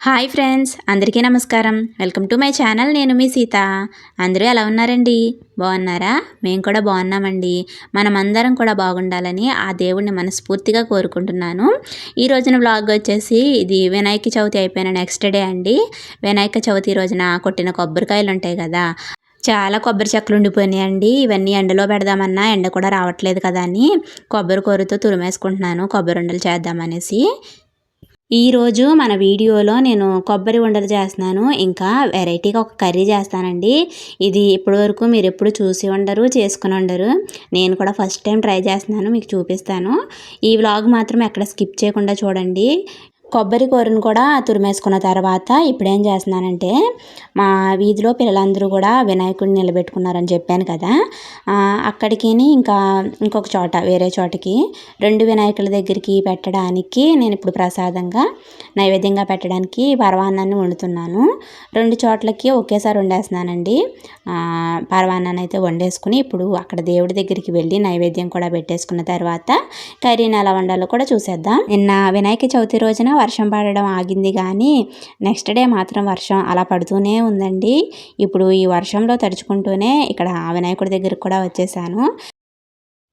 Hi friends అందరికీ నమస్కారం. Welcome to my channel నేను మీ సీత. అందరూ ఎలా ఉన్నారండి? బాగున్నారా? మేము కూడా బాగున్నామండి. మనమందరం కూడా బాగుండాలని ఆ దేవుణ్ణి మనస్ఫూర్తిగా కోరుకుంటున్నాను. ఈ రోజున బ్లాగ్ వచ్చేసి ఇది వినాయక చవితి అయిపోయిన నెక్స్ట్ డే అండి. వినాయక చవితి రోజున కొట్టిన కొబ్బరికాయలు ఉంటాయి కదా చాలా కొబ్బరి చెక్కలు ఉండిపోయినాయండి. ఇవన్నీ ఎండలో పెడదామన్నా ఎండ కూడా రావట్లేదు కదా అని కొబ్బరి కూరతో తురిమేసుకుంటున్నాను. కొబ్బరి ఉండలు చేద్దామనేసి ఈరోజు మన వీడియోలో నేను కొబ్బరి ఉండలు చేస్తున్నాను. ఇంకా వెరైటీగా ఒక కర్రీ చేస్తానండి. ఇది ఇప్పటివరకు మీరు ఎప్పుడు చూసి ఉండరు చేసుకుని ఉండరు. నేను కూడా ఫస్ట్ టైం ట్రై చేస్తున్నాను మీకు చూపిస్తాను. ఈ వ్లాగ్ మాత్రం ఎక్కడ స్కిప్ చేయకుండా చూడండి. కొబ్బరి కూరను కూడా తురిమేసుకున్న తర్వాత ఇప్పుడు ఏం చేస్తున్నానంటే మా వీధిలో పిల్లలందరూ కూడా వినాయకుడిని నిలబెట్టుకున్నారని చెప్పాను కదా. అక్కడికి ఇంకా ఇంకొక చోట వేరే చోటకి రెండు వినాయకుల దగ్గరికి పెట్టడానికి నేను ఇప్పుడు ప్రసాదంగా నైవేద్యంగా పెట్టడానికి పరవాన్నాన్ని వండుతున్నాను. రెండు చోట్లకి ఒకేసారి వండేస్తున్నానండి. పరవాన్నాన్ని అయితే వండేసుకుని ఇప్పుడు అక్కడ దేవుడి దగ్గరికి వెళ్ళి నైవేద్యం కూడా పెట్టేసుకున్న తర్వాత కర్రీని ఎలా వండాలో కూడా చూసేద్దాం. నిన్న వినాయక చవితి రోజున వర్షం పడడం ఆగింది కానీ నెక్స్ట్ డే మాత్రం వర్షం అలా పడుతూనే ఉందండి. ఇప్పుడు ఈ వర్షంలో తడుచుకుంటూనే ఇక్కడ వినాయకుడి దగ్గరికి కూడా వచ్చేసాను.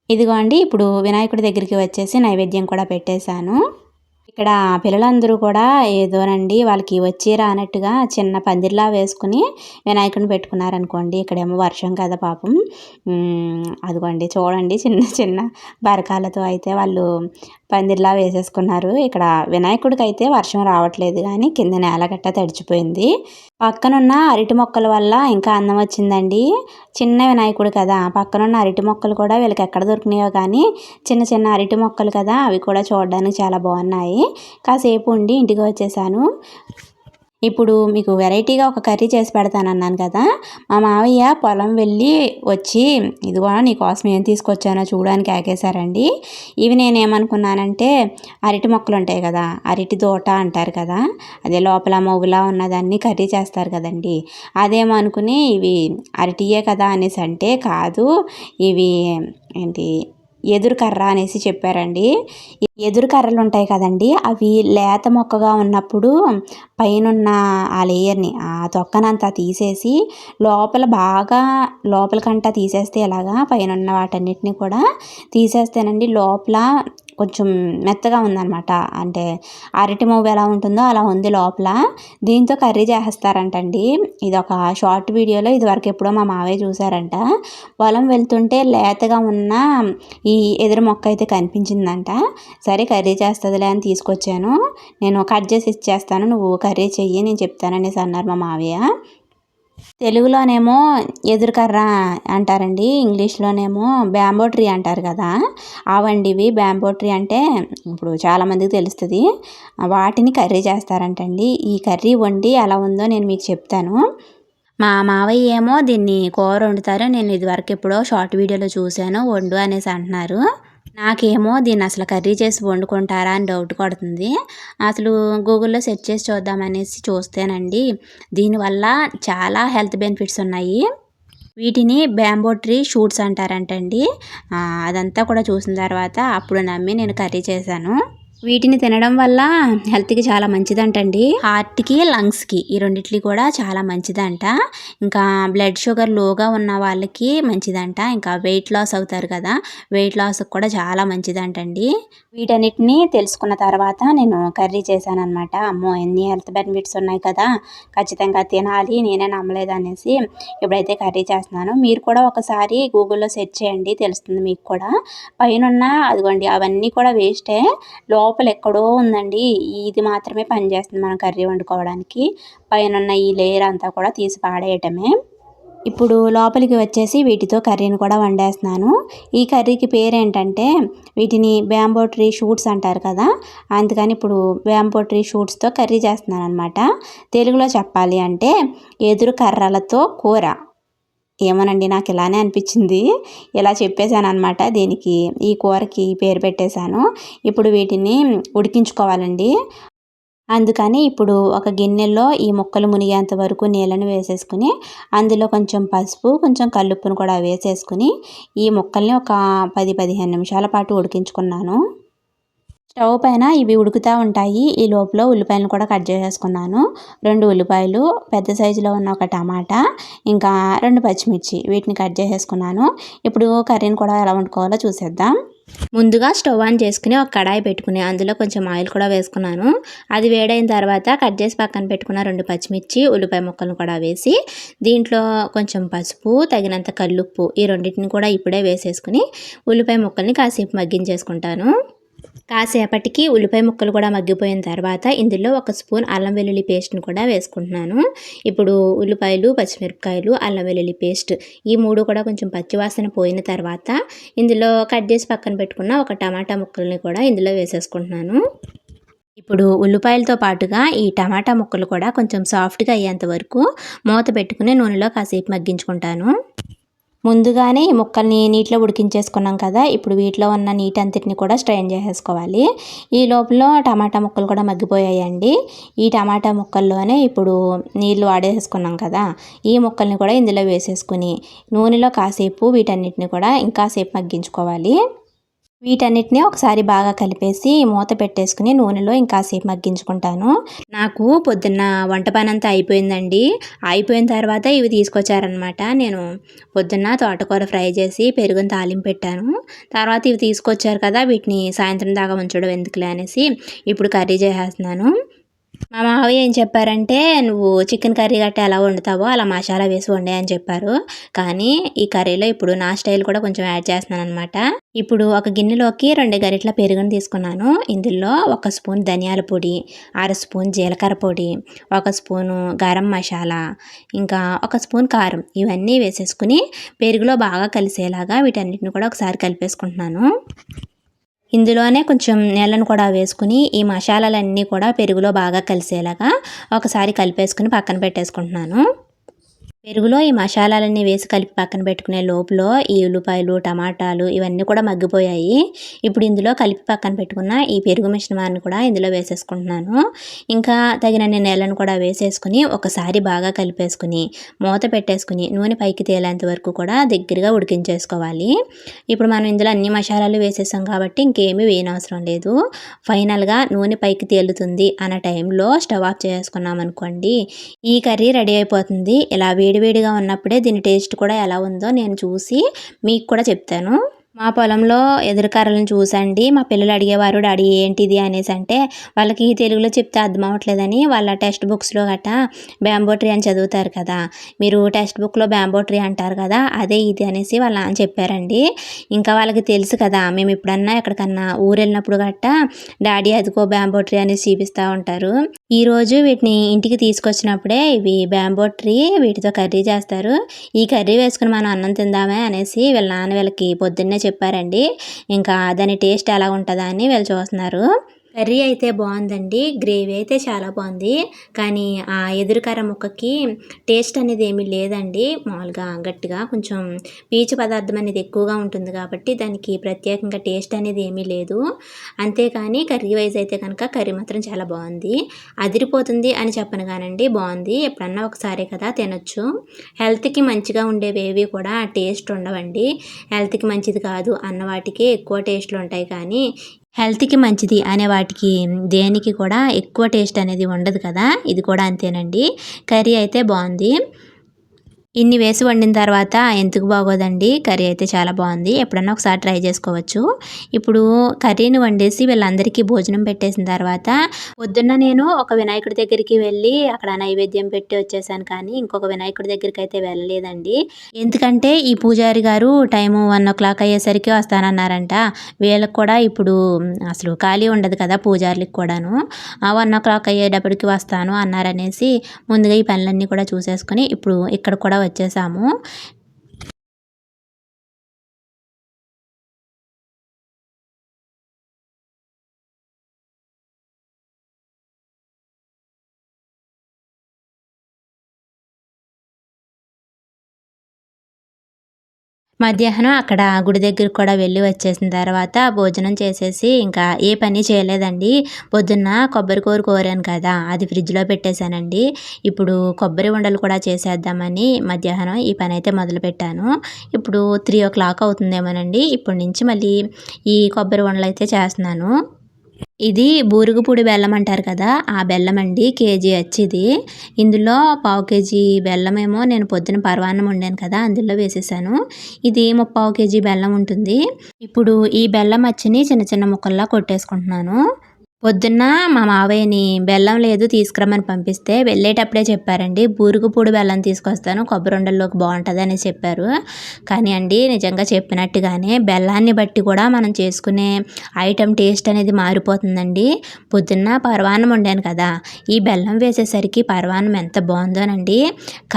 ఇదిగోండి ఇప్పుడు వినాయకుడి దగ్గరికి వచ్చేసి నైవేద్యం కూడా పెట్టేశాను. ఇక్కడ పిల్లలందరూ కూడా ఏదోనండి వాళ్ళకి వచ్చి రానట్టుగా చిన్న పందిర్లా వేసుకుని వినాయకుడిని పెట్టుకున్నారనుకోండి ఇక్కడేమో వర్షం కదా పాపం. అదిగోండి చూడండి చిన్న చిన్న బరకాలతో అయితే వాళ్ళు పందిర్లా వేసేసుకున్నారు. ఇక్కడ వినాయకుడికి అయితే వర్షం రావట్లేదు కానీ కింద నేలగట్ట తడిచిపోయింది. పక్కనున్న అరటి మొక్కల వల్ల ఇంకా అందం వచ్చిందండి. చిన్న వినాయకుడు కదా పక్కనున్న అరటి మొక్కలు కూడా వీళ్ళకి ఎక్కడ దొరికినాయో కానీ చిన్న చిన్న అరటి మొక్కలు కదా అవి కూడా చూడడానికి చాలా బాగున్నాయి. కాసేపు ఉండి ఇంటికి వచ్చేసాను. ఇప్పుడు మీకు వెరైటీగా ఒక కర్రీ చేసి పెడతాను అన్నాను కదా మా మావయ్య పొలం వెళ్ళి వచ్చి ఇదిగో నీకోసం ఏం తీసుకొచ్చానో చూడడానికి ఆగేశారండి. ఇవి నేనేమనుకున్నానంటే అరటి మొక్కలు ఉంటాయి కదా అరటి దోట అంటారు కదా అదే లోపల మవ్వులా ఉన్నదాన్ని కర్రీ చేస్తారు కదండి. అదేమో అనుకుని ఇవి అరటియే కదా అనేసి అంటే కాదు ఇవి ఏంటి ఎదురు కర్ర అనేసి చెప్పారండి. ఎదురు కర్రలు ఉంటాయి కదండి అవి లేత మొక్కగా ఉన్నప్పుడు పైనున్న ఆ లేయర్ని ఆ తొక్కనంతా తీసేసి లోపల బాగా లోపలికంటా తీసేస్తే ఎలాగా పైన వాటన్నిటిని కూడా తీసేస్తేనండి లోపల కొంచెం మెత్తగా ఉందన్నమాట. అంటే అరటి మూవ్ ఎలా ఉంటుందో అలా ఉంది లోపల. దీంతో కర్రీ చేస్తారంటండి. ఇది ఒక షార్ట్ వీడియోలో ఇది వరకు ఎప్పుడో మా మావయ్య చూసారంట పొలం వెళ్తుంటే లేతగా ఉన్న ఈ ఎదురు మొక్క అయితే కనిపించిందంట. సరే కర్రీ చేస్తుందిలే అని తీసుకొచ్చాను. నేను కట్ చేసి ఇచ్చేస్తాను. నువ్వు కర్రీ చెయ్యి నేను చెప్తాననేసి అన్నారు మా మావయ్య. తెలుగులోనేమో ఎదురుకర్ర అంటారండి ఇంగ్లీష్లోనేమో బ్యాంబో ట్రీ అంటారు కదా. అవండి ఇవి బ్యాంబో ట్రీ అంటే ఇప్పుడు చాలామందికి తెలుస్తుంది. వాటిని కర్రీ చేస్తారంటండి. ఈ కర్రీ వండి ఎలా ఉందో నేను మీకు చెప్తాను. మా మావయ్య ఏమో దీన్ని కూర వండుతారు నేను ఇదివరకు ఎప్పుడో షార్ట్ వీడియోలో చూశాను వండు అనేసి అంటున్నారు. నాకేమో దీన్ని అసలు కర్రీ చేసి వండుకుంటారా అని డౌట్ కొడుతుంది. అసలు గూగుల్లో సెర్చ్ చేసి చూద్దామనేసి చూస్తేనండి. దీనివల్ల చాలా హెల్త్ బెనిఫిట్స్ ఉన్నాయి. వీటిని బ్యాంబో ట్రీ షూట్స్ అంటారంటండి. అదంతా కూడా చూసిన తర్వాత అప్పుడు నమ్మి నేను కర్రీ చేశాను. వీటిని తినడం వల్ల హెల్త్కి చాలా మంచిదంటండి. హార్ట్కి లంగ్స్కి ఈ రెండిట్లకి కూడా చాలా మంచిదంట. ఇంకా బ్లడ్ షుగర్ లోగా ఉన్న వాళ్ళకి మంచిదంట. ఇంకా వెయిట్ లాస్ అవుతారు కదా వెయిట్ లాస్కి కూడా చాలా మంచిదంటండి. వీటన్నిటిని తెలుసుకున్న తర్వాత నేను కర్రీ చేశాను అనమాట అమ్మో ఎన్ని హెల్త్ బెనిఫిట్స్ ఉన్నాయి కదా ఖచ్చితంగా తినాలి నేనే నమ్మలేదు అనేసి ఇప్పుడైతే కర్రీ చేస్తున్నాను. మీరు కూడా ఒకసారి గూగుల్లో సెర్చ్ చేయండి తెలుస్తుంది మీకు కూడా. పైన అదిగోండి అవన్నీ కూడా వేస్టే. లోపల లోపల ఎక్కడో ఉందండి. ఇది మాత్రమే పనిచేస్తుంది మనం కర్రీ వండుకోవడానికి. పైన ఉన్న ఈ లేయర్ అంతా కూడా తీసి పాడేయటమే. ఇప్పుడు లోపలికి వచ్చేసి వీటితో కర్రీని కూడా వండేస్తున్నాను. ఈ కర్రీకి పేరేంటంటే వీటిని బ్యాంబో ట్రీ షూట్స్ అంటారు కదా. అందుకని ఇప్పుడు బ్యాంబో ట్రీ షూట్స్తో కర్రీ చేస్తున్నాను అనమాట తెలుగులో చెప్పాలి అంటే ఎదురు కర్రలతో కూర. ఏమోనండి నాకు ఇలానే అనిపించింది. ఇలా చెప్పేశాను అనమాట దీనికి ఈ కూరకి పేరు పెట్టేశాను. ఇప్పుడు వీటిని ఉడికించుకోవాలండి. అందుకని ఇప్పుడు ఒక గిన్నెలో ఈ ముక్కలు మునిగేంత వరకు నీళ్ళని వేసేసుకుని అందులో కొంచెం పసుపు కొంచెం కల్లుప్పును కూడా వేసేసుకుని ఈ ముక్కల్ని ఒక పది పదిహేను నిమిషాల పాటు ఉడికించుకున్నాను. స్టవ్ పైన ఇవి ఉడుకుతూ ఉంటాయి. ఈ లోపల ఉల్లిపాయలను కూడా కట్ చేసేసుకున్నాను. రెండు ఉల్లిపాయలు పెద్ద సైజులో ఉన్న ఒక టమాటా ఇంకా రెండు పచ్చిమిర్చి వీటిని కట్ చేసేసుకున్నాను. ఇప్పుడు కర్రీని కూడా ఎలా వండుకోవాలో చూసేద్దాం. ముందుగా స్టవ్ ఆన్ చేసుకుని ఒక కడాయి పెట్టుకుని అందులో కొంచెం ఆయిల్ కూడా వేసుకున్నాను. అది వేడైన తర్వాత కట్ చేసి పక్కన పెట్టుకున్న రెండు పచ్చిమిర్చి ఉల్లిపాయ ముక్కలను కూడా వేసి దీంట్లో కొంచెం పసుపు తగినంత కల్లుప్పు ఈ రెండింటిని కూడా ఇప్పుడే వేసేసుకుని ఉల్లిపాయ ముక్కల్ని కాసేపు మగ్గించేసుకుంటాను. కాసేపటికి ఉల్లిపాయ ముక్కలు కూడా మగ్గిపోయిన తర్వాత ఇందులో ఒక స్పూన్ అల్లం వెల్లుల్లి పేస్ట్ని కూడా వేసుకుంటున్నాను. ఇప్పుడు ఉల్లిపాయలు పచ్చిమిరపకాయలు అల్లం వెల్లుల్లి పేస్ట్ ఈ మూడు కూడా కొంచెం పచ్చివాసన పోయిన తర్వాత ఇందులో కట్ చేసి పక్కన పెట్టుకున్న ఒక టమాటా ముక్కల్ని కూడా ఇందులో వేసేసుకుంటున్నాను. ఇప్పుడు ఉల్లిపాయలతో పాటుగా ఈ టమాటా ముక్కలు కూడా కొంచెం సాఫ్ట్గా అయ్యేంత వరకు మూత పెట్టుకుని నూనెలో కాసేపు మగ్గించుకుంటాను. ముందుగానే ఈ ముక్కల్ని నీటిలో ఉడికించేసుకున్నాం కదా ఇప్పుడు వీటిలో ఉన్న నీటి అంతటిని కూడా స్ట్రైన్ చేసేసుకోవాలి. ఈ లోపల టమాటా ముక్కలు కూడా మగ్గిపోయాయండి. ఈ టమాటా ముక్కల్లోనే ఇప్పుడు నీళ్ళు వాడేసుకున్నాం కదా ఈ ముక్కల్ని కూడా ఇందులో వేసేసుకుని నూనెలో కాసేపు వీటన్నిటిని కూడా ఇంకాసేపు మగ్గించుకోవాలి. వీటన్నిటిని ఒకసారి బాగా కలిపేసి మూత పెట్టేసుకుని నూనెలో ఇంకాసేపు మగ్గించుకుంటాను. నాకు పొద్దున్న వంట పని అంతా అయిపోయిందండి. అయిపోయిన తర్వాత ఇవి తీసుకొచ్చారనమాట నేను పొద్దున్న తోటకూర ఫ్రై చేసి పెరుగుని తాలింపు పెట్టాను. తర్వాత ఇవి తీసుకొచ్చారు కదా వీటిని సాయంత్రం దాకా ఉంచడం ఎందుకులే అనేసి ఇప్పుడు కర్రీ చేసేస్తున్నాను. మా మావయ్య ఏం చెప్పారంటే నువ్వు చికెన్ కర్రీ గట్టా ఎలా వండుతావో అలా మసాలా వేసి వండే అని చెప్పారు. కానీ ఈ కర్రీలో ఇప్పుడు నా స్టైల్ కూడా కొంచెం యాడ్ చేస్తున్నాను అనమాట ఇప్పుడు ఒక గిన్నెలోకి రెండు గరిటల పెరుగును తీసుకున్నాను. ఇందులో ఒక స్పూన్ ధనియాల పొడి అర స్పూన్ జీలకర్ర పొడి ఒక స్పూను గరం మసాలా ఇంకా ఒక స్పూన్ కారం ఇవన్నీ వేసేసుకుని పెరుగులో బాగా కలిసేలాగా వీటన్నిటిని కూడా ఒకసారి కలిపేసుకుంటున్నాను. ఇందులోనే కొంచెం నీళ్ళను కూడా వేసుకుని ఈ మసాలాలన్నీ కూడా పెరుగులో బాగా కలిసేలాగా ఒకసారి కలిపేసుకుని పక్కన పెట్టేసుకుంటున్నాను. పెరుగులో ఈ మసాలాలన్నీ వేసి కలిపి పక్కన పెట్టుకునే లోపల ఈ ఉల్లిపాయలు టమాటాలు ఇవన్నీ కూడా మగ్గిపోయాయి. ఇప్పుడు ఇందులో కలిపి పక్కన పెట్టుకున్న ఈ పెరుగు మిశ్రమాన్ని కూడా ఇందులో వేసేసుకుంటున్నాను. ఇంకా తగినన్ని నేలను కూడా వేసేసుకుని ఒకసారి బాగా కలిపేసుకుని మూత పెట్టేసుకుని నూనె పైకి తేలేంత వరకు కూడా దగ్గరగా ఉడికించేసుకోవాలి. ఇప్పుడు మనం ఇందులో అన్ని మసాలాలు వేసేసాం కాబట్టి ఇంకేమీ వేయనవసరం లేదు. ఫైనల్గా నూనె పైకి తేలుతుంది అన్న టైంలో స్టవ్ ఆఫ్ చేసుకున్నాం అనుకోండి ఈ కర్రీ రెడీ అయిపోతుంది. ఇలా వేడి వేడివేడిగా ఉన్నప్పుడే దీని టేస్ట్ కూడా ఎలా ఉందో నేను చూసి మీకు కూడా చెప్తాను. మా పొలంలో ఎదురుకర్రలను చూసండి. మా పిల్లలు అడిగేవారు డాడీ ఏంటిది? అనేసి అంటే వాళ్ళకి తెలుగులో చెప్తే అర్థం అవ్వట్లేదని వాళ్ళ టెక్స్ట్ బుక్స్లో గట్టా బ్యాంబోట్రీ అని చదువుతారు కదా. మీరు టెక్స్ట్ బుక్లో బ్యాంబోట్రీ అంటారు కదా అదే ఇది అనేసి వాళ్ళ అని చెప్పారండి. ఇంకా వాళ్ళకి తెలుసు కదా మేము ఎప్పుడన్నా ఎక్కడికన్నా ఊరు వెళ్ళినప్పుడు గట్ట డాడీ అదిగో బ్యాంబోట్రీ అనేసి చూపిస్తూ ఉంటారు. ఈరోజు వీటిని ఇంటికి తీసుకొచ్చినప్పుడే ఇవి బ్యాంబోట్రీ వీటితో కర్రీ చేస్తారు. ఈ కర్రీ వేసుకుని మనం అన్నం తిందామే అనేసి వీళ్ళ నాన్న వీళ్ళకి పొద్దున్నే చెప్పారండి. ఇంకా దాని టేస్ట్ ఎలా ఉంటుందా అని వీళ్ళు చూస్తున్నారు. కర్రీ అయితే బాగుందండి. గ్రేవీ అయితే చాలా బాగుంది. కానీ ఆ ఎదురుకర ముక్కకి టేస్ట్ అనేది ఏమీ లేదండి. మామూలుగా గట్టిగా కొంచెం పీచు పదార్థం అనేది ఎక్కువగా ఉంటుంది కాబట్టి దానికి ప్రత్యేకంగా టేస్ట్ అనేది ఏమీ లేదు. అంతేకాని కర్రీ వైజ్ అయితే కనుక కర్రీ మాత్రం చాలా బాగుంది. అదిరిపోతుంది అని చెప్పను కానండి బాగుంది. ఎప్పుడన్నా ఒకసారి కదా తినొచ్చు. హెల్త్కి మంచిగా ఉండేవేవి కూడా టేస్ట్ ఉండవండి. హెల్త్కి మంచిది కాదు అన్న వాటికి ఎక్కువ టేస్ట్లు ఉంటాయి కానీ హెల్త్కి మంచిది అనే వాటికి దేనికి కూడా ఎక్కువ టేస్ట్ అనేది ఉండదు కదా? ఇది కూడా అంతేనండి. కర్రీ అయితే బాగుంది. ఇన్ని వేసి వండిన తర్వాత ఎందుకు బాగోదండి? కర్రీ అయితే చాలా బాగుంది. ఎప్పుడన్నా ఒకసారి ట్రై చేసుకోవచ్చు. ఇప్పుడు కర్రీని వండేసి వీళ్ళందరికీ భోజనం పెట్టేసిన తర్వాత పొద్దున్న నేను ఒక వినాయకుడి దగ్గరికి వెళ్ళి అక్కడ నైవేద్యం పెట్టి వచ్చేసాను. కానీ ఇంకొక వినాయకుడి దగ్గరికి అయితే వెళ్ళలేదండి. ఎందుకంటే ఈ పూజారి గారు టైము వన్ ఓ క్లాక్ అయ్యేసరికి వస్తానన్నారంట. వీళ్ళకి కూడా ఇప్పుడు అసలు ఖాళీ ఉండదు కదా పూజారులకు కూడాను. వన్ ఓ క్లాక్ అయ్యేటప్పటికి వస్తాను అన్నారనేసి ముందుగా ఈ పనులన్నీ కూడా చూసేసుకొని ఇప్పుడు ఇక్కడ కూడా వచ్చేసాము. మధ్యాహ్నం అక్కడ గుడి దగ్గరికి కూడా వెళ్ళి వచ్చేసిన తర్వాత భోజనం చేసేసి ఇంకా ఏ పని చేయలేదండి. పొద్దున్న కొబ్బరి కూర కోరాను కదా అది ఫ్రిడ్జ్లో పెట్టేశానండి. ఇప్పుడు కొబ్బరి ఉండలు కూడా చేసేద్దామని మధ్యాహ్నం ఈ పని అయితే మొదలుపెట్టాను ఇప్పుడు త్రీ ఓ క్లాక్ అవుతుందేమోనండి. ఇప్పటి నుంచి మళ్ళీ ఈ కొబ్బరి ఉండలు అయితే చేస్తున్నాను. ఇది బూరుగుపూడి బెల్లం అంటారు కదా ఆ బెల్లం అండి కేజీ వచ్చి ఇది. ఇందులో పావు కేజీ బెల్లం ఏమో నేను పొద్దున పర్వాన్నం వండాను కదా అందులో వేసేసాను. ఇది ముప్పావు కేజీ బెల్లం ఉంటుంది. ఇప్పుడు ఈ బెల్లం వచ్చిని చిన్న చిన్న ముక్కల్లా కొట్టేసుకుంటున్నాను. పొద్దున్న మా మావయ్యని బెల్లం లేదు తీసుకురమ్మని పంపిస్తే వెళ్ళేటప్పుడే చెప్పారండి బూరుగుపూడి బెల్లం తీసుకొస్తాను కొబ్బరి ఉండల్లోకి బాగుంటుంది అని చెప్పారు. కానీ అండి నిజంగా చెప్పినట్టుగానే బెల్లాన్ని బట్టి కూడా మనం చేసుకునే ఐటెం టేస్ట్ అనేది మారిపోతుందండి. పొద్దున్న పరవాన్నం వండాను కదా ఈ బెల్లం వేసేసరికి పరవాన్నం ఎంత బాగుందోనండి.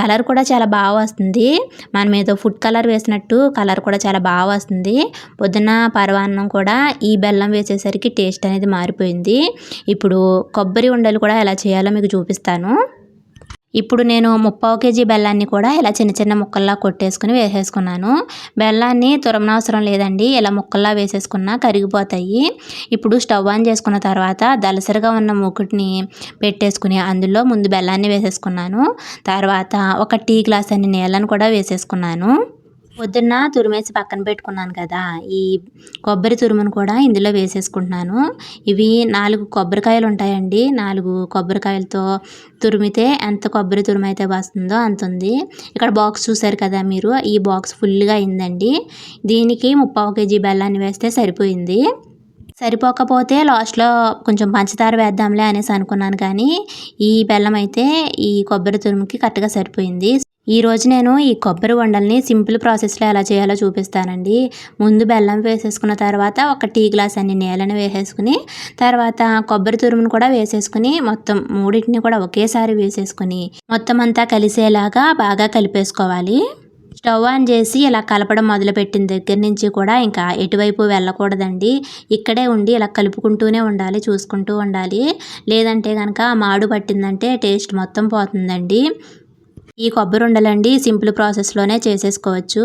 కలర్ కూడా చాలా బాగా వస్తుంది. మనం ఏదో ఫుడ్ కలర్ వేసినట్టు కలర్ కూడా చాలా బాగా వస్తుంది. పొద్దున్న పరవాన్నం కూడా ఈ బెల్లం వేసేసరికి టేస్ట్ అనేది మారిపోయింది. ఇప్పుడు కొబ్బరి ఉండలు కూడా ఎలా చేయాలో మీకు చూపిస్తాను. ఇప్పుడు నేను ముప్పావు కేజీ బెల్లాన్ని కూడా ఇలా చిన్న చిన్న ముక్కల్లా కొట్టేసుకుని వేసేసుకున్నాను. బెల్లాన్ని తురమనవసరం లేదండి. ఇలా ముక్కల్లా వేసేసుకున్నా కరిగిపోతాయి. ఇప్పుడు స్టవ్ ఆన్ చేసుకున్న తర్వాత దలసరిగా ఉన్న ముక్కుటిని పెట్టేసుకుని అందులో ముందు బెల్లాన్ని వేసేసుకున్నాను. తర్వాత ఒక టీ గ్లాస్ అన్ని నీళ్ళను కూడా వేసేసుకున్నాను. పొద్దున్న తురిమేసి పక్కన పెట్టుకున్నాను కదా ఈ కొబ్బరి తురుమును కూడా ఇందులో వేసేసుకుంటున్నాను. ఇవి నాలుగు కొబ్బరికాయలు ఉంటాయండి. నాలుగు కొబ్బరికాయలతో తురిమితే ఎంత కొబ్బరి తురుము అయితే వస్తుందో అంత ఉంది. ఇక్కడ బాక్స్ చూసారు కదా మీరు ఈ బాక్స్ ఫుల్గా అయిందండి. దీనికి ముప్పావు కేజీ బెల్లాన్ని వేస్తే సరిపోయింది. సరిపోకపోతే లాస్ట్లో కొంచెం పంచదార వేద్దాంలే అనేసి అనుకున్నాను కానీ ఈ బెల్లం అయితే ఈ కొబ్బరి తురుముకి కరెక్ట్గా సరిపోయింది. ఈరోజు నేను ఈ కొబ్బరి వండల్ని సింపుల్ ప్రాసెస్లో ఎలా చేయాలో చూపిస్తానండి. ముందు బెల్లం వేసేసుకున్న తర్వాత ఒక టీ గ్లాస్ అన్ని నీళ్ళని వేసేసుకుని తర్వాత కొబ్బరి తురుమును కూడా వేసేసుకుని మొత్తం మూడింటిని కూడా ఒకేసారి వేసేసుకుని మొత్తం అంతా కలిసేలాగా బాగా కలిపేసుకోవాలి. స్టవ్ ఆన్ చేసి ఇలా కలపడం మొదలుపెట్టిన దగ్గర నుంచి కూడా ఇంకా ఎటువైపు వెళ్ళకూడదండి. ఇక్కడే ఉండి ఇలా కలుపుకుంటూనే ఉండాలి చూసుకుంటూ ఉండాలి. లేదంటే కనుక మాడు పట్టిందంటే టేస్ట్ మొత్తం పోతుందండి. ఈ కొబ్బరి ఉండలండి సింపుల్ ప్రాసెస్లోనే చేసేసుకోవచ్చు.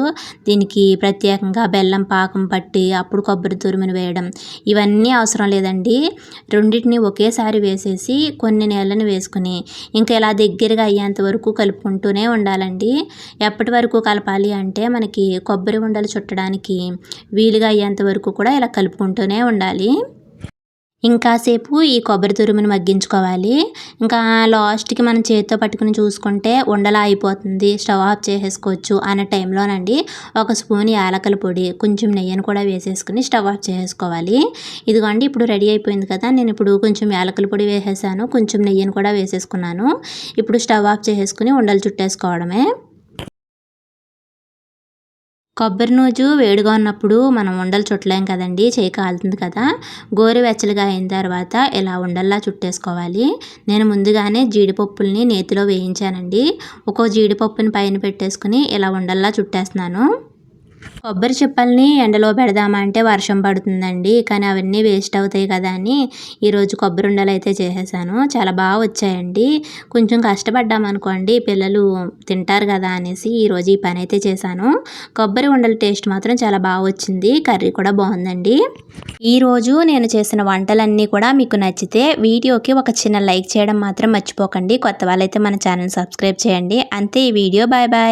దీనికి ప్రత్యేకంగా బెల్లం పాకం పట్టి అప్పుడు కొబ్బరి తురుమును వేయడం ఇవన్నీ అవసరం లేదండి. రెండింటిని ఒకేసారి వేసేసి కొన్ని నీళ్ళని వేసుకుని ఇంకా ఇలా దగ్గరగా అయ్యేంత వరకు కలుపుకుంటూనే ఉండాలండి. ఎప్పటి వరకు కలపాలి అంటే మనకి కొబ్బరి ఉండలు చుట్టడానికి వీలుగా అయ్యేంత వరకు కూడా ఇలా కలుపుకుంటూనే ఉండాలి. ఇంకాసేపు ఈ కొబ్బరి తురుమును మగ్గించుకోవాలి. ఇంకా లాస్ట్కి మనం చేతితో పట్టుకుని చూసుకుంటే ఉండలా అయిపోతుంది. స్టవ్ ఆఫ్ చేసేసుకోవచ్చు అనే టైంలోనండి. ఒక స్పూన్ యాలకల పొడి కొంచెం నెయ్యిని కూడా వేసేసుకుని స్టవ్ ఆఫ్ చేసుకోవాలి ఇదిగోండి ఇప్పుడు రెడీ అయిపోయింది కదా. నేను ఇప్పుడు కొంచెం యాలకల పొడి వేసేసాను. కొంచెం నెయ్యిని కూడా వేసేసుకున్నాను. ఇప్పుడు స్టవ్ ఆఫ్ చేసేసుకుని ఉండలు చుట్టేసుకోవడమే. కొబ్బరి నూజు వేడిగా ఉన్నప్పుడు మనం ఉండలు చుట్టలేం కదండి చేయి కాలుతుంది కదా. గోరువెచ్చలుగా అయిన తర్వాత ఇలా ఉండల్లా చుట్టేసుకోవాలి. నేను ముందుగానే జీడిపప్పుల్ని నేతిలో వేయించానండి. ఒక్కో జీడిపప్పుని పైన పెట్టేసుకుని ఇలా ఉండల్లా చుట్టేస్తున్నాను. కొబ్బరి చిప్పల్ని ఎండలో పెడదామంటే వర్షం పడుతుందండి. కానీ అవన్నీ వేస్ట్ అవుతాయి కదా అని ఈరోజు కొబ్బరి ఉండలు అయితే చేసేసాను. చాలా బాగా వచ్చాయండి. కొంచెం కష్టపడ్డామనుకోండి పిల్లలు తింటారు కదా అనేసి ఈరోజు ఈ పని అయితే చేశాను. కొబ్బరి ఉండల టేస్ట్ మాత్రం చాలా బాగా వచ్చింది. కర్రీ కూడా బాగుందండి. ఈరోజు నేను చేసిన వంటలన్నీ కూడా మీకు నచ్చితే వీడియోకి ఒక చిన్న లైక్ చేయడం మాత్రం మర్చిపోకండి. కొత్త వాళ్ళైతే మన ఛానల్ సబ్స్క్రైబ్ చేయండి. అంతే ఈ వీడియో. Bye bye.